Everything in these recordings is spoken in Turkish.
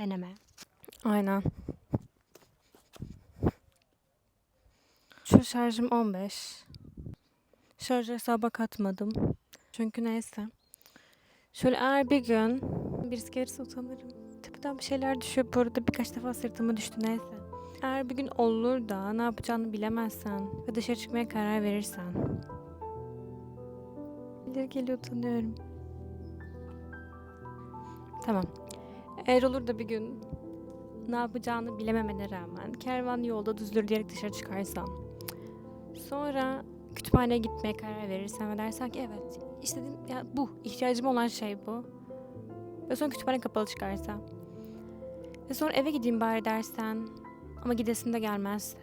Deneme. Aynen. Şu şarjım 15. Şarj hesaba katmadım. Çünkü neyse. Şöyle eğer bir gün birisi gelirse utanırım. Tepeden bir şeyler düşüyor. Bu arada birkaç defa sırtıma düştü neyse. Eğer bir gün olur da ne yapacağını bilemezsen ve dışarı çıkmaya karar verirsen. Birileri geliyor utanıyorum. Tamam. Eğer olur da bir gün ne yapacağını bilememene rağmen kervan yolda düzülür diyerek dışarı çıkarsan. Sonra kütüphaneye gitmeye karar verirsen ve dersen ki evet istediğim ya bu ihtiyacım olan şey bu. Ve sonra kütüphane kapalı çıkarsa. Ve sonra eve gideyim bari dersen ama gidesin de gelmezse.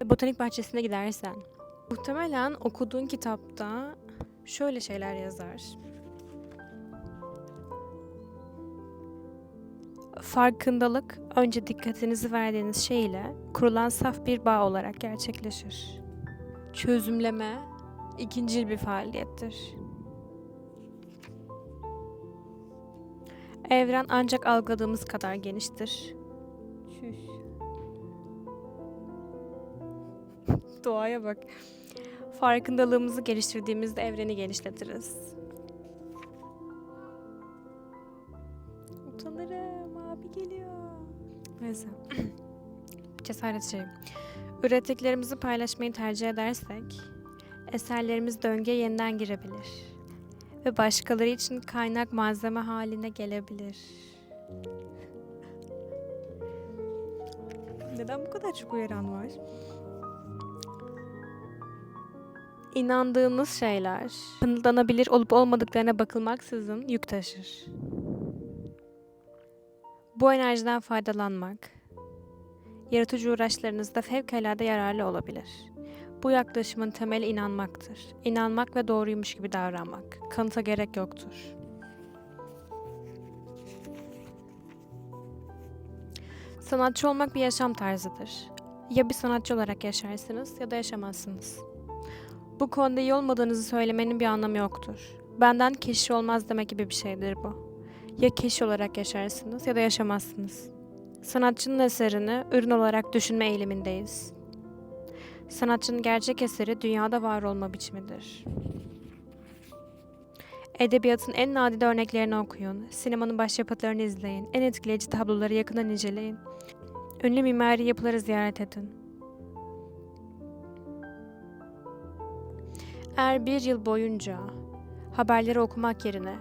Ve botanik bahçesine gidersen. Muhtemelen okuduğun kitapta şöyle şeyler yazar. Farkındalık önce dikkatinizi verdiğiniz şey ile kurulan saf bir bağ olarak gerçekleşir. Çözümleme ikincil bir faaliyettir. Evren ancak algıladığımız kadar geniştir. Çüş. Doğaya bak. Farkındalığımızı geliştirdiğimizde evreni genişletiriz. Utanırım abi geliyor. Neyse. Cesaret şey. Ürettiklerimizi paylaşmayı tercih edersek eserlerimiz döngüye yeniden girebilir. Ve başkaları için kaynak malzeme haline gelebilir. Neden bu kadar çok uyaran var? İnandığınız şeyler kanıtlanabilir olup olmadıklarına bakılmaksızın yük taşır. Bu enerjiden faydalanmak, yaratıcı uğraşlarınızda fevkalade yararlı olabilir. Bu yaklaşımın temeli inanmaktır. İnanmak ve doğruymuş gibi davranmak. Kanıta gerek yoktur. Sanatçı olmak bir yaşam tarzıdır. Ya bir sanatçı olarak yaşarsınız ya da yaşamazsınız. Bu konuda iyi olmadığınızı söylemenin bir anlamı yoktur. Benden keşiş olmaz demek gibi bir şeydir bu. Ya keşiş olarak yaşarsınız ya da yaşamazsınız. Sanatçının eserini ürün olarak düşünme eğilimindeyiz. Sanatçının gerçek eseri dünyada var olma biçimidir. Edebiyatın en nadide örneklerini okuyun, sinemanın başyapıtlarını izleyin, en etkileyici tabloları yakından inceleyin, ünlü mimari yapıları ziyaret edin. Eğer bir yıl boyunca haberleri okumak yerine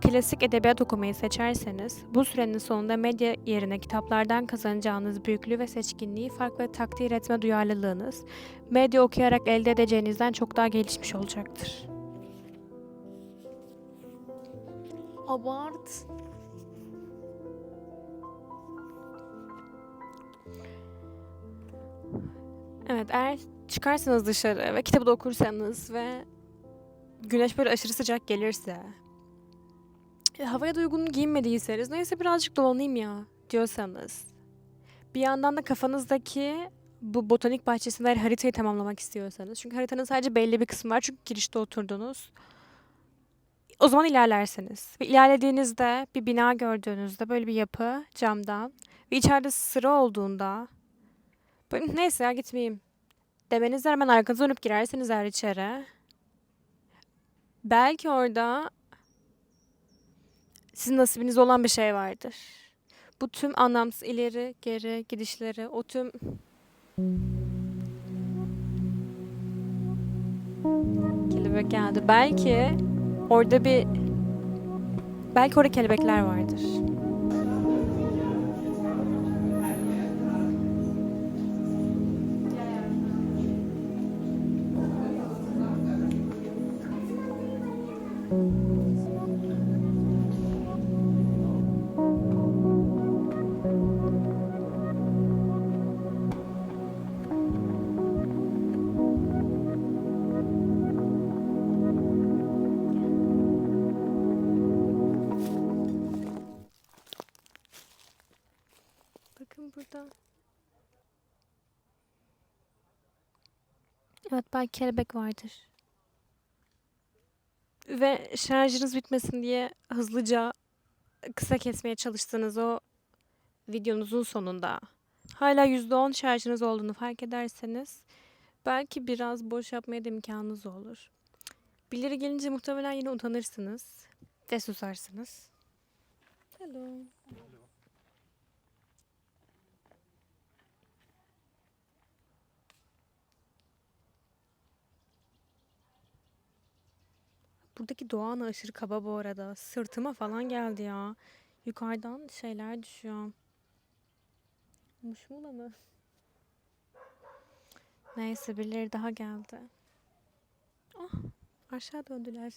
klasik edebiyat okumayı seçerseniz, bu sürenin sonunda medya yerine kitaplardan kazanacağınız büyüklüğü ve seçkinliği, fark ve takdir etme duyarlılığınız, medya okuyarak elde edeceğinizden çok daha gelişmiş olacaktır. Abart. Evet, eğer çıkarsanız dışarı ve kitabı da okursanız ve güneş böyle aşırı sıcak gelirse havaya da uygun giyinmediyseniz neyse birazcık dolanayım ya diyorsanız. Bir yandan da kafanızdaki bu botanik bahçesinde eğer haritayı tamamlamak istiyorsanız. Çünkü haritanın sadece belli bir kısmı var. Çünkü girişte oturdunuz. O zaman ilerlersiniz ve ilerlediğinizde bir bina gördüğünüzde böyle bir yapı camdan ve içeride sıra olduğunda böyle, neyse ya gitmeyeyim. demenizle hemen arkanıza dönüp girerseniz eğer içeri belki orada sizin nasibiniz olan bir şey vardır. Bu tüm anlamsız ileri geri gidişleri, o tüm kelebek geldi. Belki orada bir belki orada kelebekler vardır. Evet belki kelebek vardır. Ve şarjınız bitmesin diye hızlıca kısa kesmeye çalıştığınız o videonuzun sonunda hala %10 şarjınız olduğunu fark ederseniz belki biraz boş yapmaya da imkanınız olur. Birileri gelince muhtemelen yine utanırsınız ve susarsınız. Hello. Buradaki doğan aşırı kaba bu arada. Sırtıma falan geldi ya. Yukarıdan şeyler düşüyor. Muşmula mı? Neyse birileri daha geldi. Ah aşağı döndüler.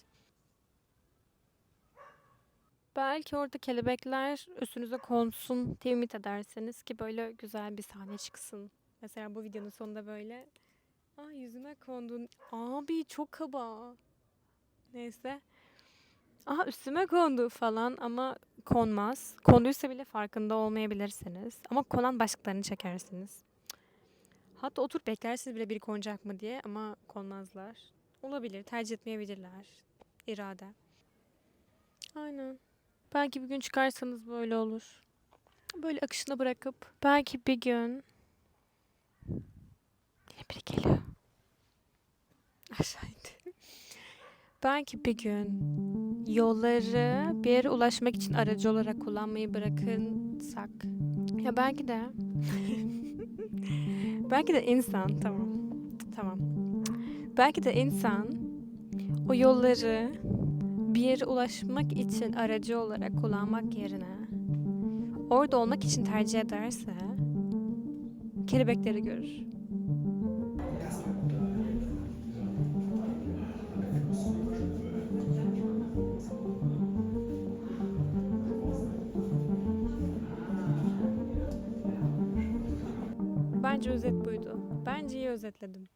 Belki orada kelebekler üstünüze konsun diye ederseniz ki böyle güzel bir sahne çıksın. Mesela bu videonun sonunda böyle Aa yüzüme kondun. Abi çok kaba. Neyse. Aha üstüme kondu falan ama konmaz. Konduysa bile farkında olmayabilirsiniz. Ama konan başlıklarını çekersiniz. Hatta otur beklersiniz bile biri konacak mı diye ama konmazlar. Olabilir, tercih etmeyebilirler. İrade. Aynen. Belki bir gün çıkarsanız böyle olur. Böyle akışına bırakıp belki bir gün Yine biri geliyor. Aşağı indi. Belki bir gün yolları bir yere ulaşmak için aracı olarak kullanmayı bırakırsak. Ya belki de. Belki de insan tamam. Tamam. Belki de insan o yolları bir yere ulaşmak için aracı olarak kullanmak yerine orada olmak için tercih ederse kelebekleri görür. Bence özet buydu. Bence iyi özetledim.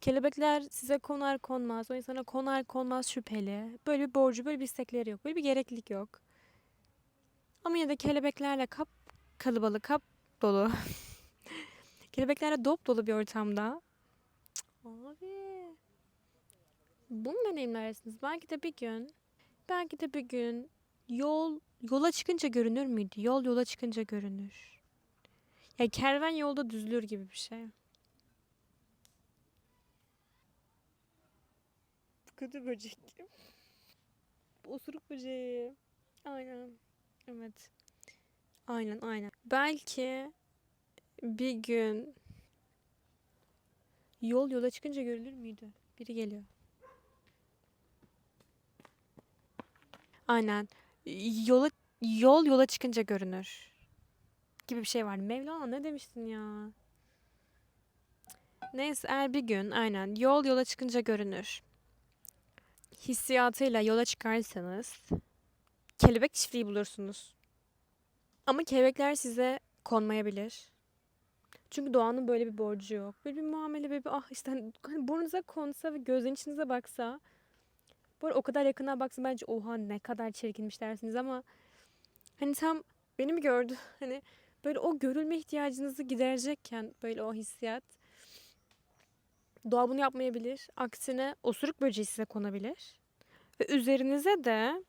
Kelebekler size konar konmaz, o insana konar konmaz şüpheli. Böyle bir borcu, böyle bir istekleri yok. Böyle bir gereklilik yok. Ama yine de kelebeklerle kap kalabalık, kap dolu. kelebeklerle dop dolu bir ortamda. Abi. Bunu deneyimlersiniz. Belki de bir gün, belki de bir gün yol yola çıkınca görünür müydü? Yol yola çıkınca görünür. Ya kervan yolda düzülür gibi bir şey. Kötü böcek. Osuruk böceği. Aynen. Evet. Aynen aynen. Belki bir gün yol yola çıkınca görülür müydü? Biri geliyor. Aynen. Yola yol yola çıkınca görünür. Gibi bir şey vardı. Mevlana ne demiştin ya? Neyse eğer bir gün aynen yol yola çıkınca görünür. Hissiyatıyla yola çıkarsanız kelebek çiftliği bulursunuz. Ama kelebekler size konmayabilir. Çünkü doğanın böyle bir borcu yok. Böyle bir muamele, böyle bir ah işte hani, hani burnunuza konsa ve gözün içinize baksa. Bu arada o kadar yakına baksa bence oha ne kadar çirkinmiş dersiniz ama hani tam beni mi gördü? Hani böyle o görülme ihtiyacınızı giderecekken böyle o hissiyat. Doğa bunu yapmayabilir. Aksine osuruk böceği size konabilir. Ve üzerinize de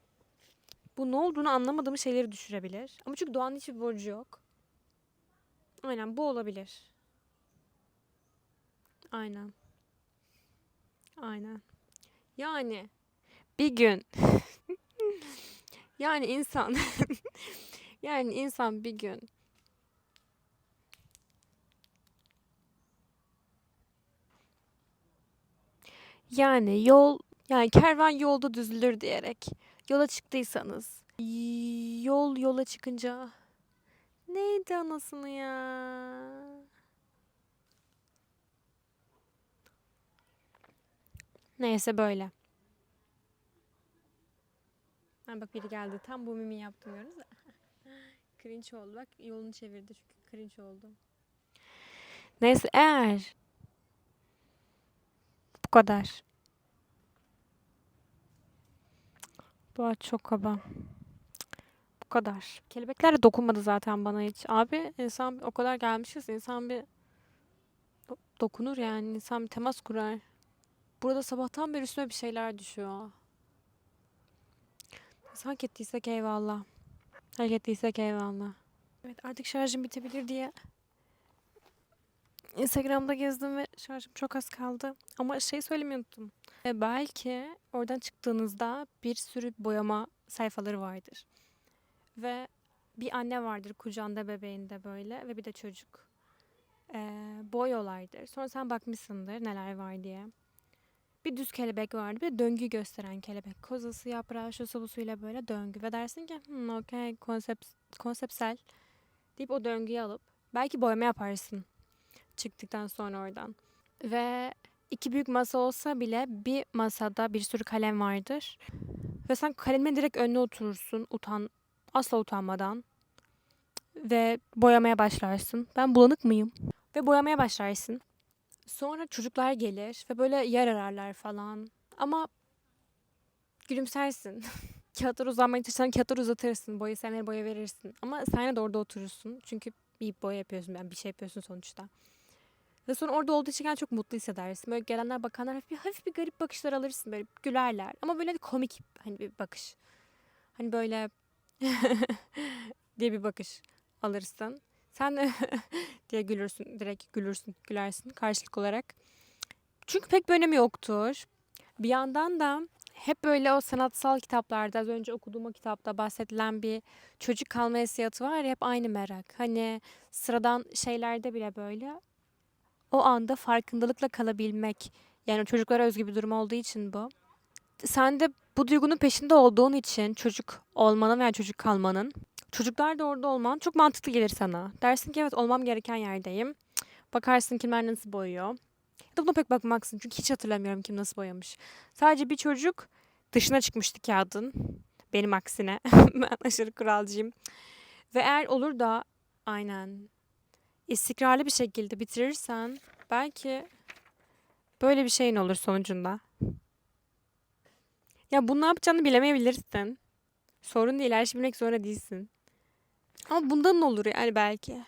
bu ne olduğunu anlamadığım şeyleri düşürebilir. Ama çünkü doğanın hiçbir borcu yok. Aynen bu olabilir. Aynen. Aynen. Yani bir gün yani insan yani insan bir gün yani yol yani kervan yolda düzülür diyerek yola çıktıysanız yol yola çıkınca neydi anasını ya? Neyse böyle. Ha bak biri geldi. Tam bu mimi yaptım görüyorsunuz mu? cringe oldu. Bak yolunu çevirdi çünkü cringe oldu. Neyse eğer bu kadar. Bu ağaç çok kaba. Bu kadar. Kelebekler de dokunmadı zaten bana hiç. Abi insan o kadar gelmişiz. insan bir do- dokunur yani. insan bir temas kurar. Burada sabahtan beri üstüme bir şeyler düşüyor. Biz hak ettiysek eyvallah. Hak ettiysek eyvallah. Evet artık şarjım bitebilir diye Instagram'da gezdim ve şarjım çok az kaldı. Ama şey söylemeyi unuttum. E, belki oradan çıktığınızda bir sürü boyama sayfaları vardır. Ve bir anne vardır kucağında bebeğinde böyle ve bir de çocuk. E, boyuyorlardır. Sonra sen bakmışsındır neler var diye. Bir düz kelebek vardı. Bir döngü gösteren kelebek. Kozası, yaprağı, şusu busuyla böyle döngü. Ve dersin ki hmm, okey konsept, konseptsel deyip o döngüyü alıp belki boyama yaparsın çıktıktan sonra oradan. Ve iki büyük masa olsa bile bir masada bir sürü kalem vardır. Ve sen kalemin direkt önüne oturursun utan asla utanmadan. Ve boyamaya başlarsın. Ben bulanık mıyım? Ve boyamaya başlarsın. Sonra çocuklar gelir ve böyle yer ararlar falan. Ama gülümsersin. kağıtları uzanmaya çalışan kağıtları uzatırsın. Boya sevmeye boya verirsin. Ama sen de orada oturursun. Çünkü bir boya yapıyorsun. Yani bir şey yapıyorsun sonuçta. Ve sonra orada olduğu için çok mutlu hissedersin. Böyle gelenler bakanlar hafif bir, hafif bir garip bakışlar alırsın. Böyle gülerler. Ama böyle komik hani bir bakış. Hani böyle diye bir bakış alırsın. Sen de diye gülürsün. Direkt gülürsün, gülersin karşılık olarak. Çünkü pek bir önemi yoktur. Bir yandan da hep böyle o sanatsal kitaplarda az önce okuduğum o kitapta bahsedilen bir çocuk kalma hissiyatı var ya hep aynı merak. Hani sıradan şeylerde bile böyle o anda farkındalıkla kalabilmek. Yani çocuklara özgü bir durum olduğu için bu. Sen de bu duygunun peşinde olduğun için çocuk olmanın veya çocuk kalmanın çocuklar da orada olman çok mantıklı gelir sana. Dersin ki evet olmam gereken yerdeyim. Bakarsın kimler nasıl boyuyor. Ya da buna pek bakmaksın çünkü hiç hatırlamıyorum kim nasıl boyamış. Sadece bir çocuk dışına çıkmıştı kağıdın. Benim aksine. ben aşırı kuralcıyım. Ve eğer olur da aynen istikrarlı bir şekilde bitirirsen belki böyle bir şeyin olur sonucunda. Ya bunu ne yapacağını bilemeyebilirsin. Sorun değil, her şeyi bilmek zorunda değilsin. Ama bundan ne olur yani belki.